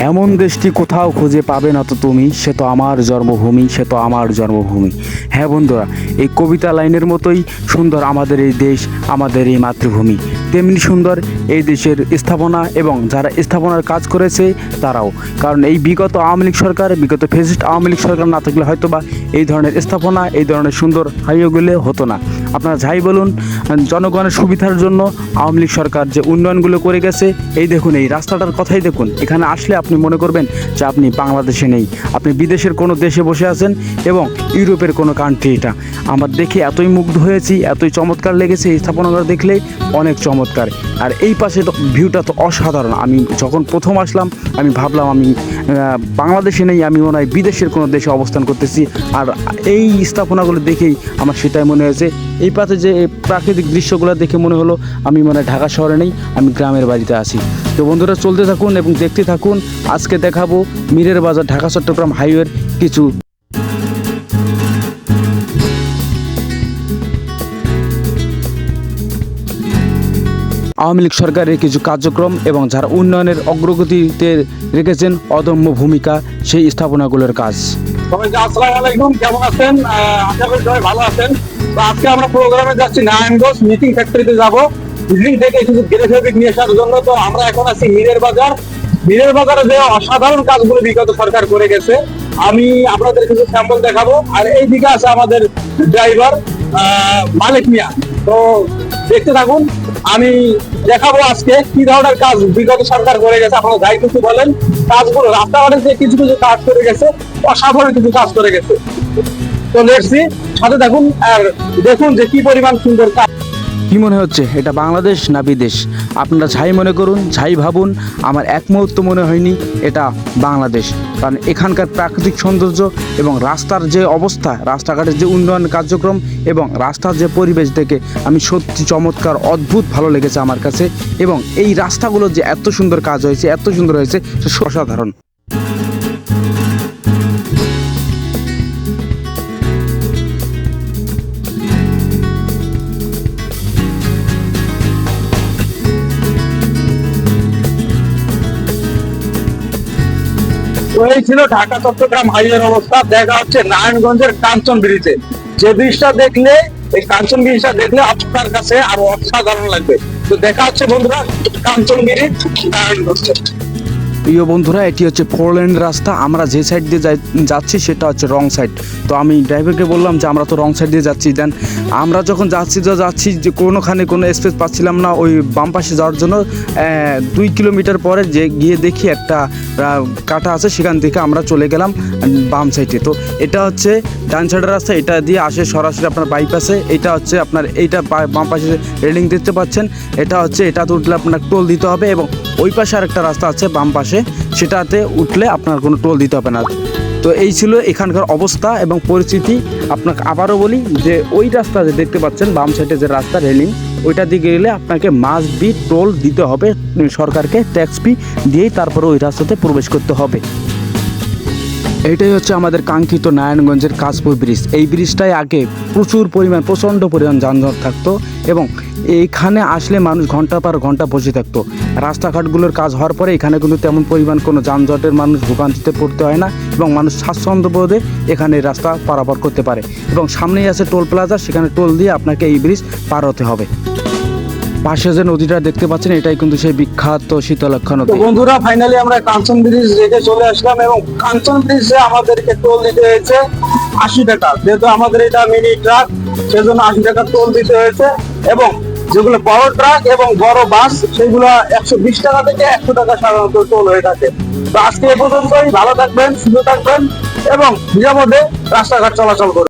এমন দেশটি কোথাও খুঁজে পাবে না তো তুমি? সে তো আমার জন্মভূমি, সে তো আমার জন্মভূমি। হ্যাঁ বন্ধুরা, এই কবিতা লাইনের মতোই সুন্দর আমাদের এই দেশ, আমাদের এই মাতৃভূমি। তেমনি সুন্দর এই দেশের স্থাপনা এবং যারা স্থাপনার কাজ করেছে তারাও। কারণ এই বিগত আওয়ামী লীগ সরকার, বিগত ফেসিস্ট আওয়ামী লীগ সরকার না থাকলে হয়তো বা এই ধরনের স্থাপনা, এই ধরনের সুন্দর হাইওয়েগুলো হতো না। আপনারা যাই বলুন, জনগণের সুবিধার জন্য আওয়ামী লীগ সরকার যে উন্নয়নগুলো করে গেছে, এই দেখুন, এই রাস্তাটার কথাই দেখুন। এখানে আসলে আপনি মনে করবেন যে আপনি বাংলাদেশে নেই। আপনি বিদেশের কোনো দেশে বসে আছেন এবং ইউরোপের কোনো কান্ট্রি এটা। আমার দেখে এতই মুগ্ধ হয়েছি, এতই চমৎকার লেগেছে এই স্থাপনাগুলো দেখলেই অনেক চমৎকার আর এই পাশে তো ভিউটা তো অসাধারণ। আমি যখন প্রথম আসলাম, আমি ভাবলাম আমি বাংলাদেশে নেই, আমি মনে হয় বিদেশের কোনো দেশে অবস্থান করতেছি। আর এই স্থাপনাগুলো দেখেই আমার সেটাই মনে হয়েছে। এই পাশে যে প্রাকৃতিক দৃশ্যগুলো দেখে মনে হলো, আমি মনে ঢাকা শহরে নেই, আমি গ্রামের বাড়িতে আছি। তো বন্ধুরা, চলতে থাকুন এবং দেখতে থাকুন। আজকে দেখাবো মিরের বাজার, ঢাকা, চট্টগ্রাম হাইওয়ের কিছু আওয়ামী লীগ সরকারের কিছু কার্যক্রম এবং যারা উন্নয়নের অগ্রগতিতে রেখেছেন অদম্য ভূমিকা সেই স্থাপনাগুলোর কাজ। সবাইকে আসসালামু আলাইকুম, কেমন আছেন? আশা ভালো আছেন। আজকে আমরা প্রোগ্রামে যাচ্ছি নারায়ণগঞ্জ মিটিং ফ্যাক্টরিতে যাব। মিটিং থেকে কিছু গেলে ফেব্রিক নিয়ে আসার জন্য তো আমরা এখন আছি মিরের বাজার। মিরের বাজারে যে অসাধারণ কাজগুলো বিগত সরকার করে গেছে, আমি আপনাদের কিছু স্যাম্পল দেখাবো। আর এই দিকে আছে আমাদের ড্রাইভার মালিক মিয়া। তো দেখতে থাকুন, আমি দেখাবো আজকে কি ধরনের কাজ বিগত সরকার করে গেছে। আপনারা যাই কিছু বলেন, কাজগুলো রাস্তাঘাটে যে কিছু কিছু কাজ করে গেছে, অসাধারণ কিছু কাজ করে গেছে। তো লেটসি সাথে দেখুন আর দেখুন যে কি পরিমাণ সুন্দর কাজ। কি মনে হচ্ছে? এটা বাংলাদেশ না বিদেশ? আপনারা যাই মনে করুন, যাই ভাবুন, আমার এক মুহূর্ত মনে হয়নি এটা বাংলাদেশ। কারণ এখানকার প্রাকৃতিক সৌন্দর্য এবং রাস্তার যে অবস্থা, রাস্তাঘাটের যে উন্নয়ন কার্যক্রম এবং রাস্তার যে পরিবেশ দেখে আমি সত্যি চমৎকার, অদ্ভুত ভালো লেগেছে আমার কাছে। এবং এই রাস্তাগুলো যে এত সুন্দর কাজ হয়েছে, এত সুন্দর হয়েছে, সে অসাধারণ। তো এই ছিল ঢাকা, চট্টগ্রাম হাইওয়ের অবস্থা। দেখা হচ্ছে নারায়ণগঞ্জের কাঞ্চন ব্রিজে। যে ব্রিজটা দেখলে, এই কাঞ্চন ব্রিজটা দেখলে আপনার কাছে আরও অসাধারণ লাগবে। তো দেখা হচ্ছে বন্ধুরা, কাঞ্চন ব্রিজ, নারায়ণগঞ্জে। প্রিয় বন্ধুরা, এটি হচ্ছে ফোর লেন রাস্তা। আমরা যে সাইড দিয়ে যাচ্ছি, সেটা হচ্ছে রং সাইড তো আমি ড্রাইভারকে বললাম যে, আমরা তো রং সাইড দিয়ে যাচ্ছি। দেন আমরা যখন যাচ্ছি তো যাচ্ছি, যে কোনোখানে কোনো স্পেস পাচ্ছিলাম না, ওই বাম পাশে যাওয়ার জন্য দুই কিলোমিটার পরে যে গিয়ে দেখি একটা কাটা আছে, সেখান থেকে আমরা চলে গেলাম বাম সাইডে তো এটা হচ্ছে ডান সাইডের রাস্তা, এটা দিয়ে আসে সরাসরি আপনার বাইপাসে এটা হচ্ছে আপনার এইটা বাম পাশে রেলিং দেখতে পাচ্ছেন। এটা হচ্ছে এটাতে উঠলে আপনার টোল দিতে হবে এবং ওই পাশে আরেকটা রাস্তা আছে বাম পাশে। সেটাতে উঠলে আপনার কোনো টোল দিতে হবে না। তো এই ছিল এখানকার অবস্থা এবং পরিস্থিতি। আপনাকে আবারও বলি যে ওই রাস্তা যে দেখতে পাচ্ছেন, বাম সাইডে যে রাস্তা রেলিং ওইটা দিকে গেলে আপনাকে মাস বি টোল দিতে হবে সরকারকে, ট্যাক্স ফি দিয়েই তারপরে ওই রাস্তাতে প্রবেশ করতে হবে। এইটাই হচ্ছে আমাদের কাঙ্ক্ষিত নারায়ণগঞ্জের কাশপুর ব্রিজ। এই ব্রিজটায় আগে প্রচুর পরিমাণ, প্রচণ্ড পরিমাণ যানজট থাকতো এবং এইখানে আসলে মানুষ ঘণ্টা পর ঘণ্টা বসে থাকতো। রাস্তাঘাটগুলোর কাজ হওয়ার পরে এখানে কিন্তু তেমন পরিমাণ কোনো যানজটের মানুষ ভোগান্তিতে পড়তে হয় না এবং মানুষ স্বাচ্ছন্দ্য বোধে এখানে রাস্তা পারাপার করতে পারে। এবং সামনেই আছে টোল প্লাজা, সেখানে টোল দিয়ে আপনাকে এই ব্রিজ পার হতে হবে। পাশে যে নদীটা দেখতে পাচ্ছেন, এটাই কিন্তু সেই বিখ্যাত শীতলক্ষা নদী। বন্ধুরা ফাইনালি আমরা কাঞ্চন ব্রিজ রেখে চলে আসলাম এবং কাঞ্চন ব্রিজে আমাদেরকে টোল দিতে হয়েছে আশি টাকা। যেহেতু আমাদের এটা মিনি ট্রাক সেজন্য আশি টাকা টোল দিতে হয়েছে এবং যেগুলো বড় ট্রাক এবং বড় বাস সেগুলো একশো বিশ টাকা থেকে একশো টাকা সাধারণত টোল হয়ে থাকে। তো আজকে এ পর্যন্তই, ভালো থাকবেন, সুস্থ থাকবেন এবং নিরাপদে রাস্তাঘাট চলাচল করবেন